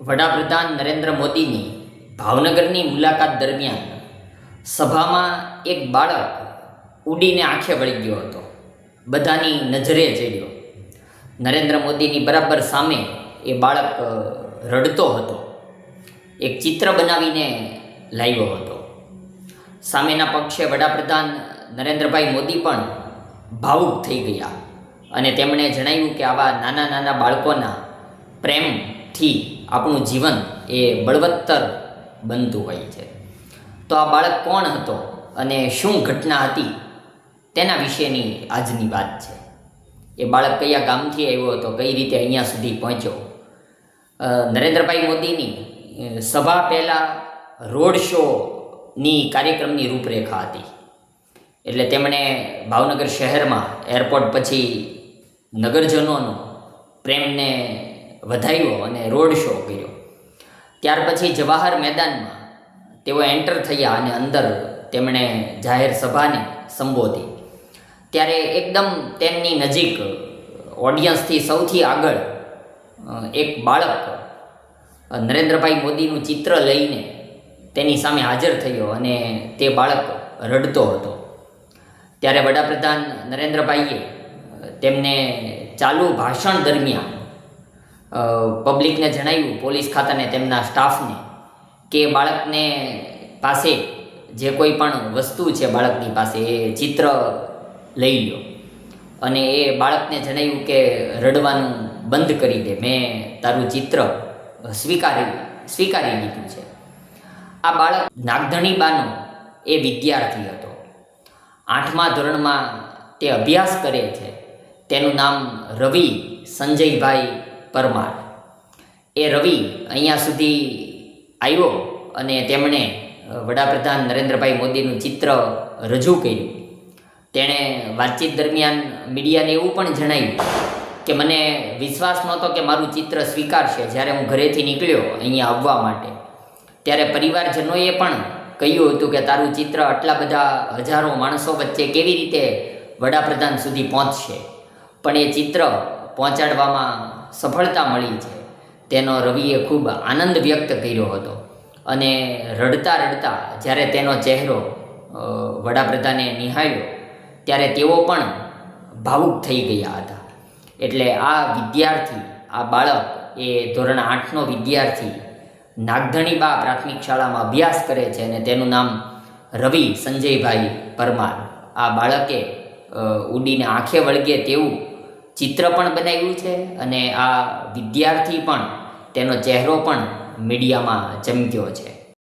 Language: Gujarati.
વડાપ્રધાન નરેન્દ્ર મોદીની ભાવનગરની મુલાકાત દરમિયાન સભામાં એક બાળક ઉડીને આંખે વળી ગયો હતો. બધાની નજરે ચડ્યો. નરેન્દ્ર મોદીની બરાબર સામે એ બાળક રડતો હતો. એક ચિત્ર બનાવીને લાવ્યો હતો. સામેના પક્ષે વડાપ્રધાન નરેન્દ્રભાઈ મોદી પણ ભાવુક થઈ ગયા અને તેમણે જણાવ્યું કે આવા નાના નાના બાળકોના પ્રેમથી આપણું જીવન એ બળવત્તર બનતું હોય છે. તો આ બાળક કોણ હતો અને શું ઘટના હતી તેના વિશેની આજની વાત છે. એ બાળક કયા ગામથી આવ્યો હતો, કઈ રીતે અહીંયા સુધી પહોંચ્યો? નરેન્દ્રભાઈ મોદીની સભા પહેલાં રોડ શોની કાર્યક્રમની રૂપરેખા હતી. એટલે તેમણે ભાવનગર શહેરમાં એરપોર્ટ પછી નગરજનોનો પ્રેમને વધાર્યો અને રોડ શો કર્યો. ત્યાર પછી જવાહર મેદાનમાં તેઓ એન્ટર થયા અને અંદર તેમણે જાહેર સભાને સંબોધી. ત્યારે એકદમ તેમની નજીક ઓડિયન્સથી સૌથી આગળ એક બાળક નરેન્દ્રભાઈ મોદીનું ચિત્ર લઈને તેની સામે હાજર થયો અને તે બાળક રડતો હતો. ત્યારે વડાપ્રધાન નરેન્દ્રભાઈએ તેમને ચાલુ ભાષણ દરમિયાન પબ્લિકને જણાવ્યું, પોલીસ ખાતાને તેમના સ્ટાફને કે બાળકને પાસે જે કોઈ પણ વસ્તુ છે બાળકની પાસે, એ ચિત્ર લઈ લો અને એ બાળકને જણાવ્યું કે રડવાનું બંધ કરી દે, મેં તારું ચિત્ર સ્વીકારી સ્વીકારી લીધું છે. આ બાળક નાગધણીબાનો એ વિદ્યાર્થી હતો. આઠમા ધોરણમાં તે અભ્યાસ કરે છે. તેનું નામ રવિ સંજયભાઈ પરમાર. એ રવિ અહીંયા સુધી આવ્યો અને તેમણે વડાપ્રધાન નરેન્દ્રભાઈ મોદીનું ચિત્ર રજૂ કર્યું. તેણે વાતચીત દરમિયાન મીડિયાને એવું પણ જણાવ્યું કે, મને વિશ્વાસ નહોતો કે મારું ચિત્ર સ્વીકારશે જ્યારે હું ઘરેથી નીકળ્યો અહીંયા આવવા માટે. ત્યારે પરિવારજનોએ પણ કહ્યું હતું કે, તારું ચિત્ર આટલા બધા હજારો માણસો વચ્ચે કેવી રીતે વડાપ્રધાન સુધી પહોંચશે? પણ એ ચિત્ર પહોંચાડવામાં સફળતા મળી છે. તેનો રવિએ ખૂબ આનંદ વ્યક્ત કર્યો હતો. અને રડતા રડતા જ્યારે તેનો ચહેરો વડાપ્રધાને નિહાળ્યો, ત્યારે તેઓ પણ ભાવુક થઈ ગયા હતા. એટલે આ વિદ્યાર્થી, આ બાળક એ ધોરણ આઠનો વિદ્યાર્થી નાગધણીબા પ્રાથમિક શાળામાં અભ્યાસ કરે છે અને તેનું નામ રવિ સંજયભાઈ પરમાર. આ બાળકે ઉડીને આંખે વળગે તેવું ચિત્ર પણ બનાવ્યું છે અને આ વિદ્યાર્થી પણ તેનો ચહેરો પણ મીડિયામાં ચમક્યો છે.